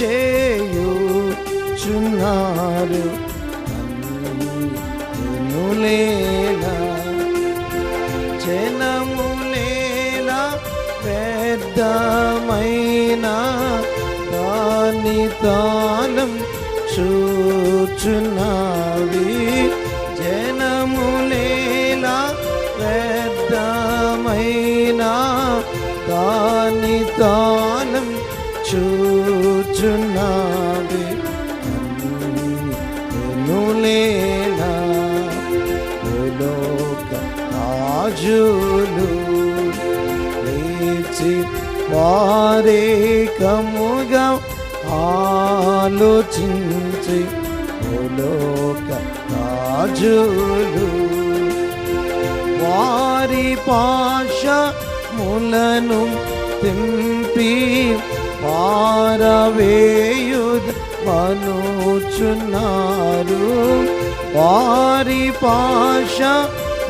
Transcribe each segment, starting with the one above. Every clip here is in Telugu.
చేయుచున్నారు జనులేలా జనములేలా పెద్దమైన దాని దానం చూచున్నావి. జనములే నులేలా లోక రాజులు లేచి వారేకముగా ఆలోచించి లోక రాజులు వారి పాష ములను తెంపి పారవేయుద పనుచున్నారు వారి పాష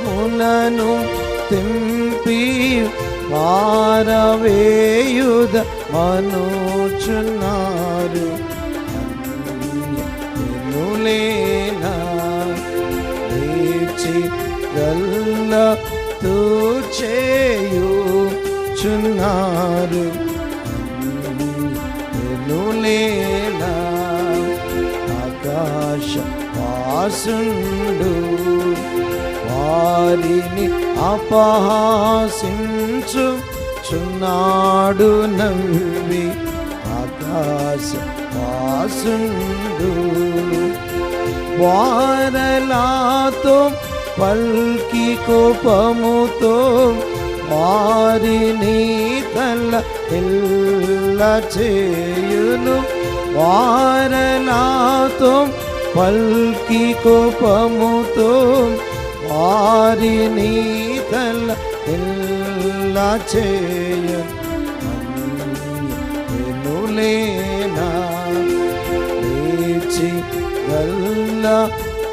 ములను తెంపి పారవేయుద మనుచున్నారు. నులేనా లేచి గల్ల తూచేయు చున్నారు నులేనా ఆకాశ వాసుండు వారిని అపహాసించు చున్నాడు నవ్వి ఆకాశ వాసుండు వారలాతో పల్కి కోపముతో వారిని తల్ల ఎల్ల చేయును. వారనాతో పల్కి కోపముతో వారిని తల్ల ఎల్ల చేయును ఎనులేనా లేచి గల్ల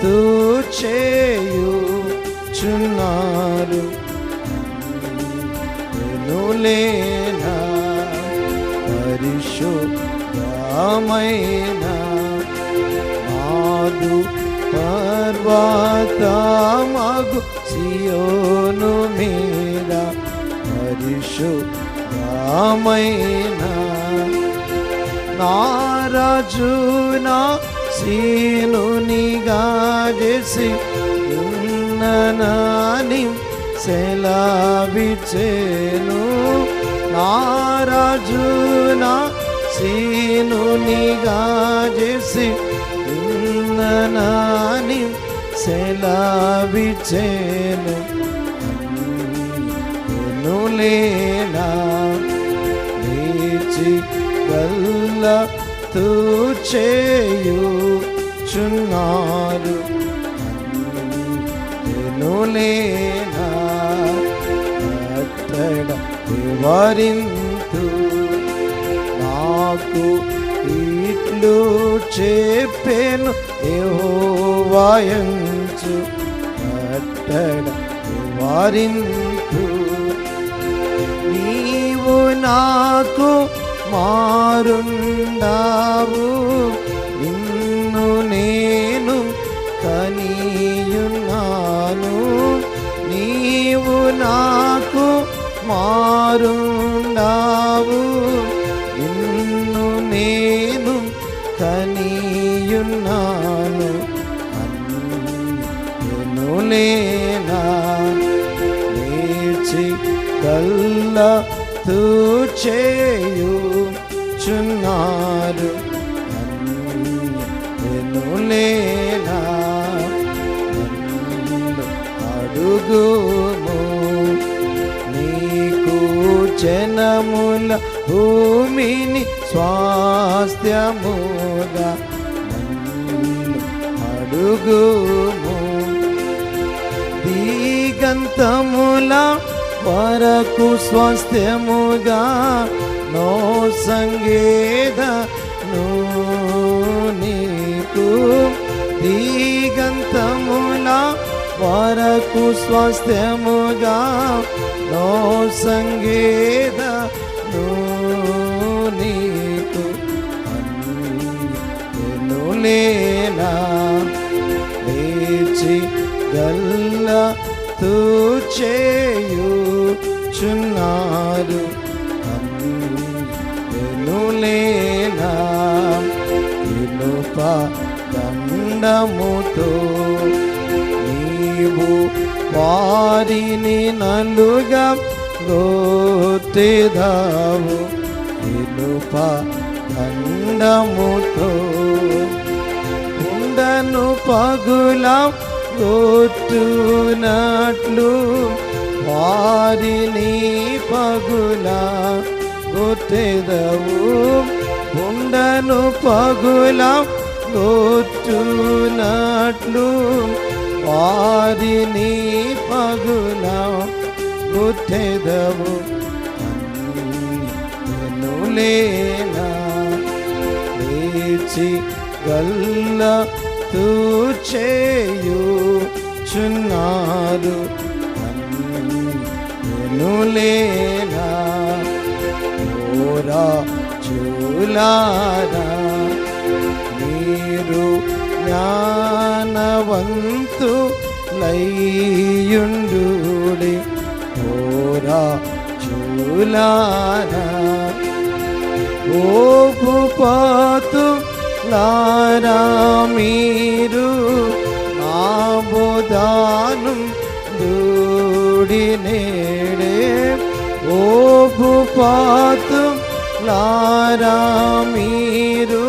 తూచేయు చున్నారు ఎనులేనా మైన మాదు పర్వతమగు సియోను మీద పరిశుద్ధమైన నారాజునా సీనునిగా చేసి ఉన్ననాని సెలవిచ్చేను. నారాజునా సీనునిగా చేసి ఉన్ననాని సెలవిచ్చేను. నులేనా లేచి గల్ల తూచేయు చున్నారు నులేనా అట్టడ వివరింతు నాకు ఇట్లు చెప్పేను యెహోవాయంచు అట్టడ వివరింతు నీవు నాకు మారుండావు నిన్ను నేను కనీయున్నాను. నీవు నాకు మారు లేచి కల్ల తూచేయు చున్నారు అన్నులేనా నన్ను అడుగుము. నీకు జనముల భూమిని స్వాస్థ్యముగా నన్ను అడుగుము. దిగంతముల వరకు స్వాస్థ్యముగా నో సంగీత నీకు దిగంతముల వరకు స్వాస్థ్యముగా నో సంగీత నీకు లేనా లేచి గల్ల తూచేయుచున్నారు వెనులేనా ఇనుప దండముతో నీవు వారిని నలుగా గోతెదావు. ఇనుప దండముతో ఉండను పగుల గోతునట్లు వారిని పగుల గొట్టెదవు ఉండను పగుల గోచునట్లు వారిని పగుల గుట్టెదవు లేనా లేచి గల్ల తూచేయుచున్నారు లేనా? మోరా చూలారా? మీరు జ్ఞానవంతు లయ్యుండుడి. మోరా చూలారా? ఓపు పాతు లారా మీరు ఆబోదానం దూడినే. పాతం లారా మీరు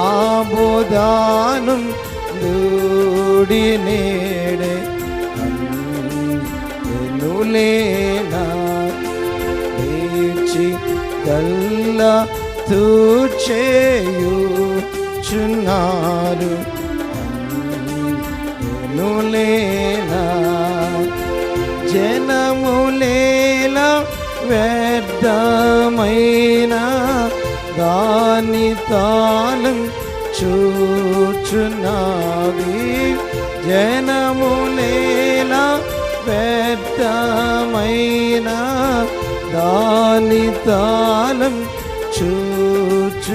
ఆబోదానం దూడి నేడే. ఎనులేనా లేచి గల్ల తూచేయుచున్నారు ఎనులేనా వ్యర్థమైన దాని తాను చూచున్నావి జనములేలా వ్యర్థమైన? దాని తాళం చూచున్నావి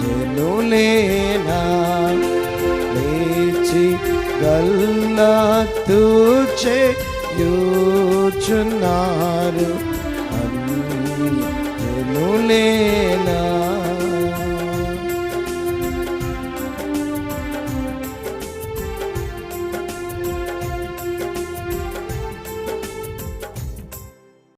జనులేనా? లేచి గల్లా తూచే Chenadu